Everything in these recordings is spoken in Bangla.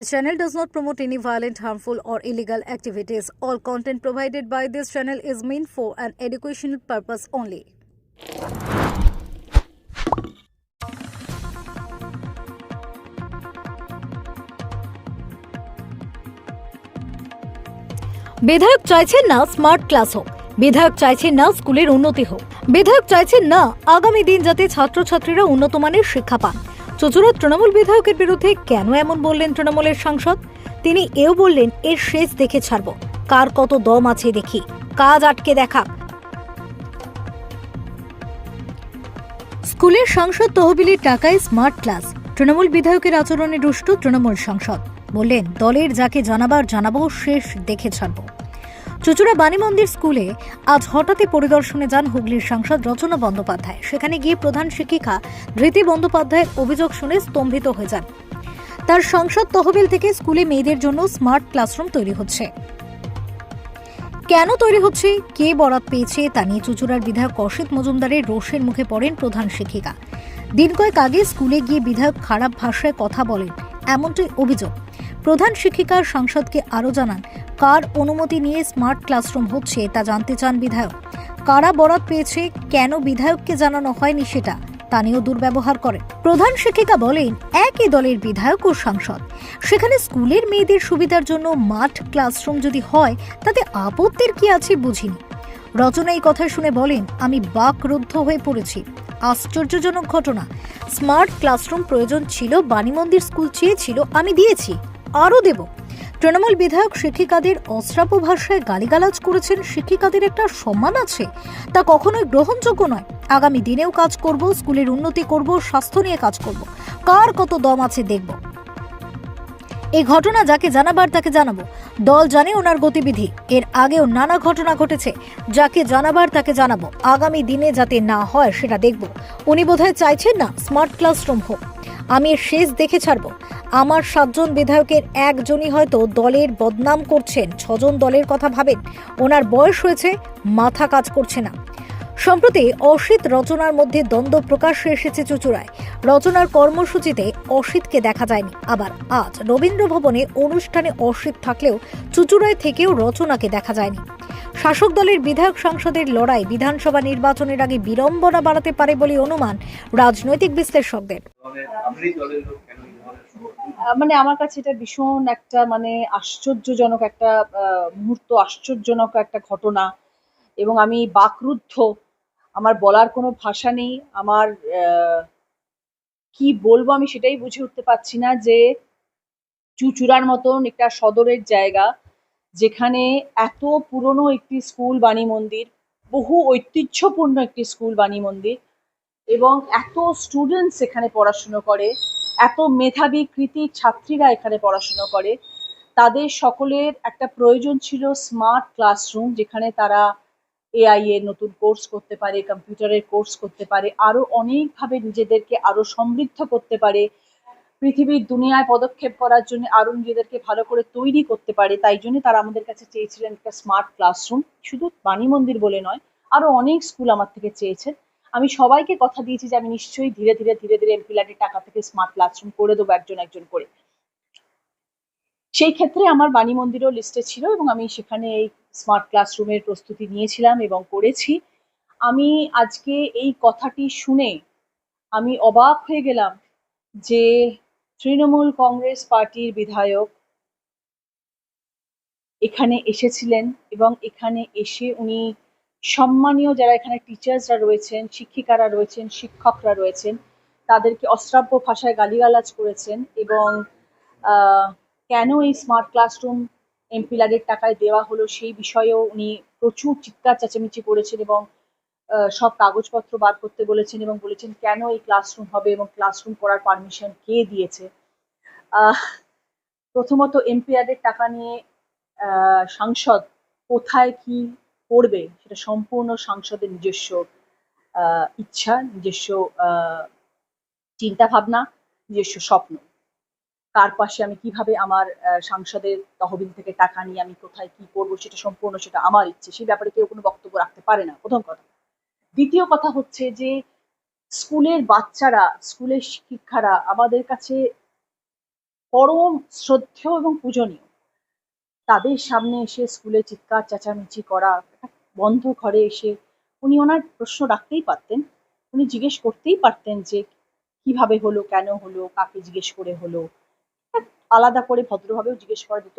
This channel does not promote any violent, harmful, or illegal activities. All content provided by this channel is meant for an educational purpose only. বিধায়ক চাইছেন না স্মার্ট ক্লাস হোক বিধায়ক চাইছেন না স্কুলের উন্নতি হোক বিধায়ক চাইছেন না আগামী দিন যাতে ছাত্রছাত্রীরা উন্নত মানের শিক্ষা পান চুচুড়ার তৃণমূল বিধায়কের বিরুদ্ধে কেন এমন বললেন তৃণমূলের সাংসদ? তিনি এও বললেন, এর শেষ দেখে ছাড়ব। কার কত দম আছে দেখি। কাজ আটকে দেখা। স্কুলের সংসদ তহবিলের টাকায় স্মার্ট ক্লাস। তৃণমূল বিধায়কের আচরণে রুষ্ট তৃণমূল সাংসদ। বললেন, দলের যাকে জানাবার জানাব, শেষ দেখে ছাড়ব। চুচুড়া বাণী মন্দির স্কুলে আজ হঠাৎই পরিদর্শনে যান হুগলির সাংসদ রচনা বন্দ্যোপাধ্যায়। সেখানে গিয়ে প্রধান শিক্ষিকা ধৃতি বন্দ্যোপাধ্যায়ের অভিযোগ শুনে স্তম্ভিত হয়ে যান। তার সংসদ তহবিল থেকে স্কুলে মেয়েদের জন্য স্মার্ট ক্লাসরুম তৈরি হচ্ছে। কেন তৈরি হচ্ছে? কে বরাত পেয়েছে? তা নিয়ে চুচুড়ার বিধায়ক অসিত মজুমদারের রোষের মুখে পড়েন প্রধান শিক্ষিকা। দিন কয়েক আগে স্কুলে গিয়ে বিধায়ক খারাপ ভাষায় কথা বলেন, এমনটাই অভিযোগ। প্রধান শিক্ষিকা সাংসদকে আরও জানান, কার অনুমতি নিয়ে স্মার্ট ক্লাসরুম হচ্ছে তা জানতে চান বিধায়ক। কারা বরাত পেয়েছে, কেন বিধায়ককে জানানো হয়নি সেটা, তা নিয়েও দুর্ব্যবহার করে প্রধান শিক্ষিকা বলেন, একই দলের বিধায়ক ও সাংসদ। সেখানে স্কুলের মেয়েদের সুবিধার জন্য মাঠ ক্লাসরুম যদি হয়, তাতে আপত্তির কি আছে বুঝিনি। রচনা এই কথা শুনে বলেন, আমি বাকরুদ্ধ হয়ে পড়েছি। আশ্চর্যজনক ঘটনা। স্মার্ট ক্লাসরুম প্রয়োজন ছিল, বাণী মন্দির স্কুল চেয়েছিল, আমি দিয়েছি। আরও দেব। তৃণমূল বিধায়ক শিক্ষিকাদের অশ্রাব্য ভাষায় গালিগালাজ করেছেন। শিক্ষিকাদের একটা সম্মান আছে, তা কখনোই গ্রহণযোগ্য নয়। আগামী দিনেও কাজ করব, স্কুলের উন্নতি করব, স্বাস্থ্য নিয়ে কাজ করব। কার কত দম আছে দেখব। এই ঘটনা যাকে জানাবার তাকে জানাব। দল জানে ওনার গতিবিধি। এর আগেও নানা ঘটনা ঘটেছে। যাকে জানাবার তাকে জানাব। আগামী দিনে যাতে না হয় সেটা দেখব। উনি বোধহয় চাইছেন না, স্মার্ট ক্লাসরুম হোক। আমি শেষ দেখে ছাড়ব। আমার সাতজন বিধায়কের একজনই হয়তো দলের বদনাম করছেন, ছজন দলের কথা ভাবেন। ওনার বয়স হয়েছে, মাথা কাজ করছে না। সম্প্রতি অসিত রচনার মধ্যে দ্বন্দ্ব প্রকাশ্যে এসেছে চুচুড়ায়। রচনার কর্মসূচিতে অসিতকে দেখা যায়নি। আবার আজ রবীন্দ্র ভবনে অনুষ্ঠানে অসিত থাকলেও চুচুড়ায় থেকেও রচনাকে দেখা যায়নি। শাসক দলের বিধায়ক সাংসদের লড়াই বিধানসভা নির্বাচনের আগে বিড়ম্বনা বাড়াতে পারে বলে অনুমান রাজনৈতিক বিশ্লেষকদের। মানে আমার কাছে এটা ভীষণ একটা মানে আশ্চর্যজনক একটা মুহূর্ত, আশ্চর্যজনক একটা ঘটনা। এবং আমি বাকরুদ্ধ বলার কোনো ভাষা নেই, আমার কি বলব আমি সেটাই বুঝে উঠতে পারছি না যে চুচুড়ার মতন একটা সদরের জায়গা যেখানে এত পুরনো একটি স্কুল বাণী মন্দির, বহু ঐতিহ্যপূর্ণ একটি স্কুল বাণী মন্দির এবং এত স্টুডেন্টস এখানে পড়াশুনো করে, এত মেধাবী কৃতি ছাত্রীরা এখানে পড়াশুনো করে, তাদের সকলের একটা প্রয়োজন ছিল স্মার্ট ক্লাসরুম যেখানে তারা এআই এর নতুন কোর্স করতে পারে কম্পিউটারের কোর্স করতে পারে, আরও অনেকভাবে নিজেদেরকে আরও সমৃদ্ধ করতে পারে। পৃথিবীর দুনিয়ায় পদক্ষেপ করার জন্য আরও নিজেদেরকে ভালো করে তৈরি করতে পারে। তাই জন্য তারা আমাদের কাছে চেয়েছিলেন একটা স্মার্ট ক্লাসরুম শুধু বাণী মন্দির বলে নয়, আরও অনেক স্কুল আমার থেকে চেয়েছেন। আমি সবাইকে কথা দিয়েছি যে আমি নিশ্চয়ই ধীরে ধীরে ধীরে ধীরে এমপিলারের টাকা থেকে স্মার্ট ক্লাসরুম করে দেবো একজন একজন করে। সেই ক্ষেত্রে আমার বাণী মন্দিরও লিস্টে ছিল এবং আমি সেখানে এই স্মার্ট ক্লাসরুমের প্রস্তুতি নিয়েছিলাম এবং করেছি। আমি আজকে এই কথাটি শুনে আমি অবাক হয়ে গেলাম যে তৃণমূল কংগ্রেস পার্টির বিধায়ক এখানে এসেছিলেন এবং এখানে এসে উনি সম্মানীয় যারা এখানে টিচার্সরা রয়েছেন, শিক্ষিকারা রয়েছেন, শিক্ষকরা রয়েছেন, তাদেরকে অশ্রাব্য ভাষায় গালিগালাজ করেছেন এবং কেন এই স্মার্ট ক্লাসরুম এমপিলারের টাকায় দেওয়া হলো? সেই বিষয়েও উনি প্রচুর চিৎকার চেঁচামেচি করেছেন এবং সব কাগজপত্র বার করতে বলেছেন এবং বলেছেন, কেন এই ক্লাসরুম হবে এবং ক্লাসরুম করার পারমিশন কে দিয়েছে? প্রথমত এমপিআরের টাকা নিয়ে সাংসদ কোথায় কি করবে? সেটা সম্পূর্ণ সাংসদের নিজস্ব ইচ্ছা, নিজস্ব চিন্তা ভাবনা নিজস্ব স্বপ্ন। কার পাশে আমি কীভাবে আমার সাংসদের তহবিল থেকে টাকা নিয়ে আমি কোথায় কি করব, সেটা সম্পূর্ণ সেটা আমার ইচ্ছে সেই ব্যাপারে কেউ কোনো বক্তব্য রাখতে পারে না। প্রথম কথা। দ্বিতীয় কথা হচ্ছে যে, স্কুলের বাচ্চারা, স্কুলের শিক্ষারা আমাদের কাছে পরম শ্রদ্ধেয় এবং পূজনীয়। তাদের সামনে এসে স্কুলে চিৎকার, চেঁচামেচি করা বন্ধ ঘরে এসে উনি ওনার প্রশ্ন রাখতেই পারতেন। উনি জিজ্ঞেস করতেই পারতেন যে, কীভাবে হলো, কেন হলো, কাকে জিজ্ঞেস করে হলো? আলাদা করে ভদ্রভাবেও জিজ্ঞেস করা যেত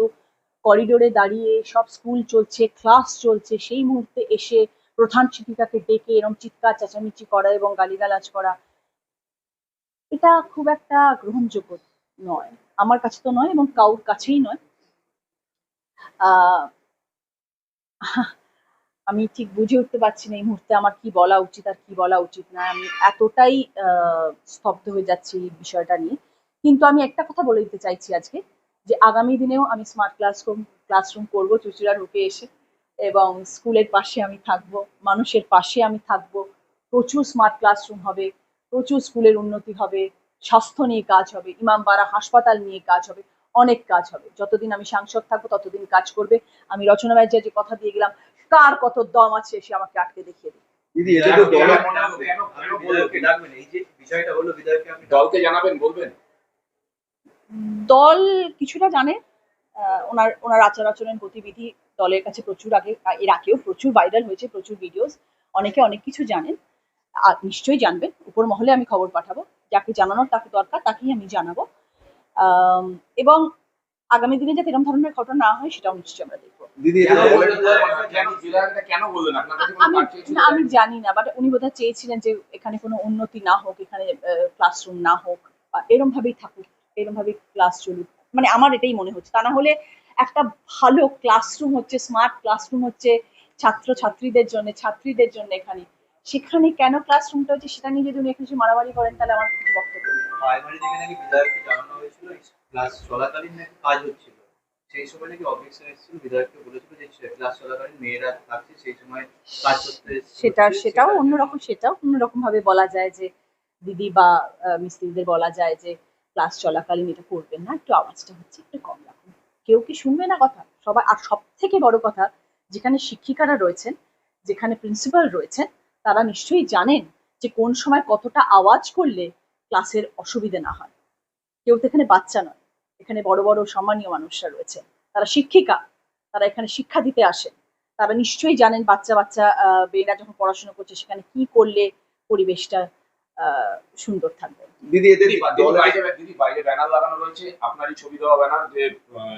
করিডোরে দাঁড়িয়ে সব স্কুল চলছে ক্লাস চলছে, সেই মুহূর্তে এসে প্রধান শিক্ষিকাকে ডেকে এরকম চিৎকার, চেঁচামেচি করা এবং গালিগালাজ করা। এটা খুব একটা গ্রহণযোগ্য নয়, আমার কাছে তো নয় এবং কাউর কাছেই নয়। আমি ঠিক বুঝে উঠতে পারছি না এই মুহূর্তে আমার কি বলা উচিত আর কি বলা উচিত না। আমি এতটাই স্তব্ধ হয়ে যাচ্ছি এই বিষয়টা নিয়ে। কিন্তু আমি একটা কথা বলে দিতে চাইছি আজকে যে আগামী দিনেও আমি স্মার্ট ক্লাসরুম ক্লাসরুম করব চুচুড়া রূপে এসে এবং স্কুলের পাশে আমি থাকব মানুষের পাশে আমি থাকব প্রচুর স্মার্ট ক্লাসরুম হবে প্রচুর স্কুলের উন্নতি হবে স্বাস্থ্য নিয়ে কাজ হবে ইমামবাড়া হাসপাতাল নিয়ে কাজ হবে অনেক কাজ হবে। যতদিন আমি সাংসদ থাকব ততদিন কাজ করবে। আমি রচনা ব্যানার্জি যে কথা দিয়ে গেলাম কার কত দম আছে এসে আমাকে আটকে দেখিয়ে দিই দিদি এটা তো দলের আপনি বিধায়ককে ডাকবেন এই যে বিষয়টা হলো বিধায়ককে আপনি দলকে জানাবেন বলবেন? দল কিছুটা জানে আহ, ওনার ওনার আচার আচরণ গতিবিধি দলের কাছে প্রচুর আগে এর আগেও প্রচুর ভাইরাল হয়েছে প্রচুর ভিডিওস অনেকে অনেক কিছু জানেন আর নিশ্চয়ই জানবেন উপর মহলে আমি খবর পাঠাবো যাকে জানানোর তাকে দরকার তাকেই আমি জানাব এবং আগামী দিনে যাতে এরকম ধরনের ঘটনা না হয় সেটাও নিশ্চয়ই আমরা দেখব। কোনো আমি জানি না বাট উনি বোধহয় চেয়েছিলেন যে এখানে কোনো উন্নতি না হোক এখানে ক্লাসরুম না হোক বা এরম ভাবেই থাকুক। এরম ভাবেই ক্লাস চলুক মানে আমার এটাই মনে হচ্ছে। তা না হলে একটা ভালো ক্লাসরুম হচ্ছে স্মার্ট ক্লাসরুম হচ্ছে ছাত্র ছাত্রীদের জন্য ছাত্রীদের জন্য এখানে। সেখানে কেন ক্লাসরুমটা হচ্ছে সেটা নিয়ে যদি উনি কিছু মারামারি করেন তাহলে আমার কিছু বক্তব্য প্রাইমারি থেকে নাকি বিধায়ককে জানানো হয়েছিল ক্লাস চলাকালীন নাকি কাজ হচ্ছিল? সেই সময় নাকি অবজেকশন এসেছিল বিধায়ককে বলেছিল যে ক্লাস চলাকালীন মেয়েরা থাকছে সেই সময় কাজ করতে সেটা সেটাও সেটা- অন্যরকম সেটাও অন্যরকম ভাবে বলা যায় যে দিদি বা আহ, মিস্ত্রিদের বলা যায় যে ক্লাস চলাকালীন এটা করবেন না, একটু আওয়াজটা হচ্ছে একটু কম রাখুন। কেউ কি শুনবে না কথা? সবাই, আর সব থেকে বড় কথা, যেখানে শিক্ষিকারা রয়েছেন, যেখানে প্রিন্সিপাল রয়েছেন, তারা নিশ্চয়ই জানেন যে কোন সময় কতটা আওয়াজ করলে ক্লাসের অসুবিধে না হয়। কেউ তো এখানে বাচ্চা নয়, এখানে বড় বড় সম্মানীয় মানুষরা রয়েছে তারা শিক্ষিকা, তারা এখানে শিক্ষা দিতে আসেন। তারা নিশ্চয়ই জানেন বাচ্চা বাচ্চা মেয়েরা যখন পড়াশোনা করছে, সেখানে কি করলে পরিবেশটা সুন্দর থাকবে। দিদি এদের দিদি বাইরে ব্যানার লাগানো রয়েছে। আপনারই ছবি দেওয়া ব্যানার যে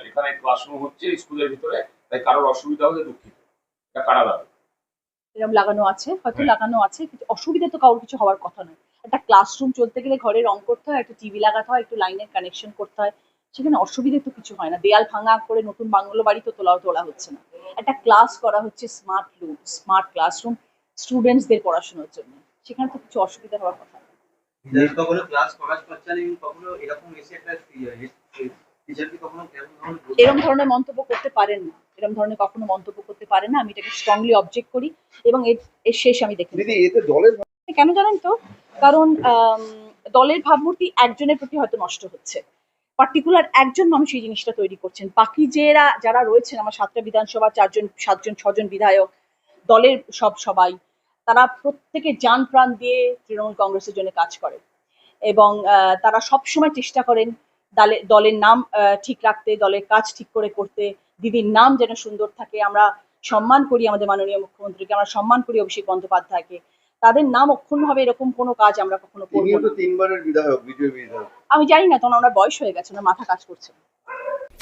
এখানে ক্লাসরুম হচ্ছে স্কুলের ভিতরে তাই কারোর অসুবিধা হলে দুঃখিত। এটা কারা লাগাবে? এরকম লাগানো আছে হয়তো হ্যাঁ। লাগানো আছে কিন্তু অসুবিধা তো কারোর কিছু হওয়ার কথা নয়। একটা ক্লাসরুম চলতে গেলে ঘরে রং করতে হয় একটা টিভি লাগাতে হয় একটু লাইনের কানেকশন করতে হয় সেখানে অসুবিধে তো কিছু হয় না। দেয়াল ভাঙা করে নতুন বাংলো বাড়ি তো তোলাও তোলা হচ্ছে না। একটা ক্লাস করা হচ্ছে স্মার্ট রুম স্মার্ট ক্লাসরুম স্টুডেন্টসদের পড়াশোনার জন্য। সেখানে তো কিছু অসুবিধা হওয়ার কথা কখনো ক্লাস করার চলাকালীন কখনো এরকম এসে একটা এরকম ধরনের এরম ধরনের মন্তব্য করতে পারেন না। এরম ধরনের কখনো মন্তব্য করতে পারে না। আমি এটাকে স্ট্রংলি অবজেক্ট করি এবং এর এর শেষ আমি দেখি দিদি এতে দলের কেন জানেন তো? কারণ দলের ভাবমূর্তি একজনের প্রতি হয়তো নষ্ট হচ্ছে। পার্টিকুলার একজন মানুষ এই জিনিসটা তৈরি করছেন। বাকি যারা যারা রয়েছেন আমার সাতটা বিধানসভা চারজন সাতজন ছজন বিধায়ক দলের সব সবাই তারা প্রত্যেকে যান প্রাণ দিয়ে তৃণমূল কংগ্রেসের জন্য কাজ করে। এবং আহ, তারা সব সময় চেষ্টা করেন দলে- দলের নাম আহ, ঠিক রাখতে দলের কাজ ঠিক করে করতে দিদির নাম যেন সুন্দর থাকে। আমরা সম্মান করি আমাদের মাননীয় মুখ্যমন্ত্রীকে আমরা সম্মান করি অভিষেক বন্দ্যোপাধ্যায়কে। তাদের নাম অক্ষুণ্ণ হবে এরকম কোনো কাজ আমরা কখনো করব না। তিনবারের বিধায়ক বিজয় বিধায়ক। আমি জানি না তখন ওনার বয়স হয়ে গেছে ওনার মাথা কাজ করছে।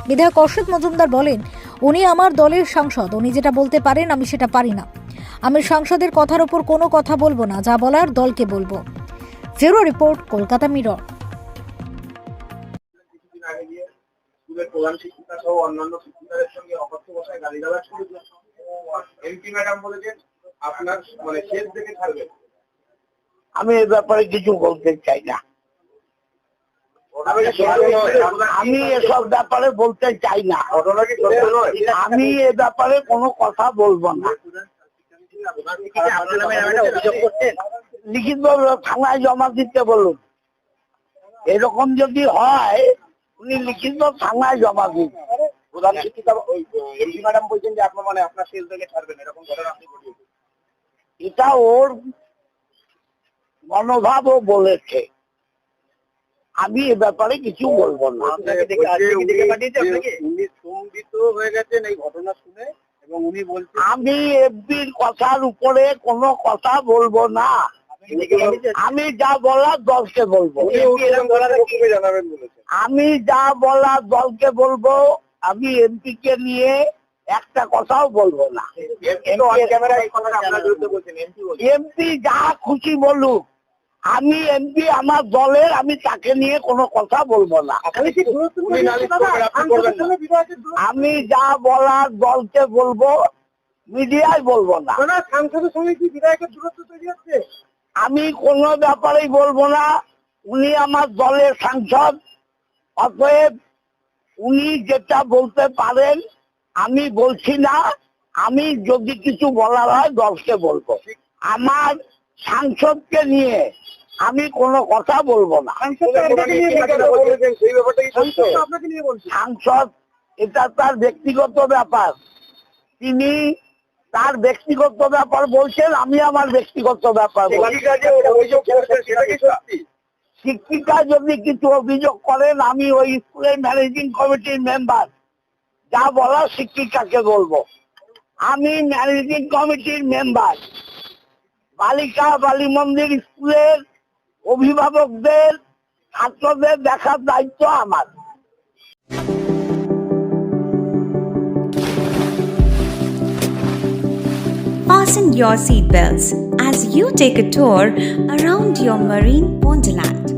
বিধায়ক অসিত মজুমদার বলেন উনি আমার দলের সাংসদ উনি যেটা বলতে পারেন আমি সেটা পারি না। আমি সাংসদের কথার ওপর কোনো কথা বলব না যা বলার দলকে বলব। ফেরো রিপোর্ট কলকাতা মিরর। প্রধান শিক্ষিকা সহ অন্যান্য শিক্ষিকাদের সঙ্গে অকথ্য ভাষায় গালিগালাজ এমপি ম্যাডাম বলেছেন আপনার মানে শেষ ছাড়বেন আমি এ ব্যাপারে কিছু বলতে চাই না? আমি এসব ব্যাপারে বলতে চাই না? আমি এ ব্যাপারে কোনো কথা বলব না। লিখিত থানায় জমা দিতে বলুন। এরকম যদি হয় উনি লিখিত থানায় জমা দিন। প্রধান শিক্ষিকা এমপি ম্যাডাম বলছেন যে আপনার মানে আপনার শেষ থেকে ছাড়বেন এরকম ঘটনা আপনি ঘটিয়েছেন এটা ওর মনোভাবও বলেছে। আমি এ ব্যাপারে কিছু বলব না। উনি স্তম্ভিত হয়ে গেছেন এই ঘটনা শুনে এবং উনি বলছেন আমি এফবির কথার উপরে কোনো কথা বলব না। আমি যা বলার দলকে বলব। আমি যা বলার দলকে বলব আমি এমপি কে নিয়ে একটা কথাও বলব না। এমপি যা খুশি বলুক। আমি এমপি আমার দলের আমি তাকে নিয়ে কোনো কথা বলব না। আমি যা বলার দলকে বলব মিডিয়ায় বলব না। সাংসদের সঙ্গে কি বিধায়কের দূরত্ব তৈরি হচ্ছে? আমি কোনো ব্যাপারেই বলব না। উনি আমার দলের সাংসদ। অতএব উনি যেটা বলতে পারেন আমি বলছি না। আমি যদি কিছু বলার হয় দলকে বলব। আমার সাংসদকে নিয়ে আমি কোনো কথা বলব না। সাংসদ এটা তার ব্যক্তিগত ব্যাপার। তিনি তার ব্যক্তিগত ব্যাপার বলছেন আমি আমার ব্যক্তিগত ব্যাপার শিক্ষিকা যদি কিছু অভিযোগ করেন আমি ওই স্কুলের ম্যানেজিং কমিটির মেম্বার। যা বলার শিক্ষিকাকে বলব। আমি ম্যানেজিং কমিটির মেম্বার। বালিকা বালি মন্দির স্কুলের অভিভাবকদের ছাত্রদের দেখার দায়িত্ব আমার Fasten your seatbelts as you take a tour around your marine wonderland.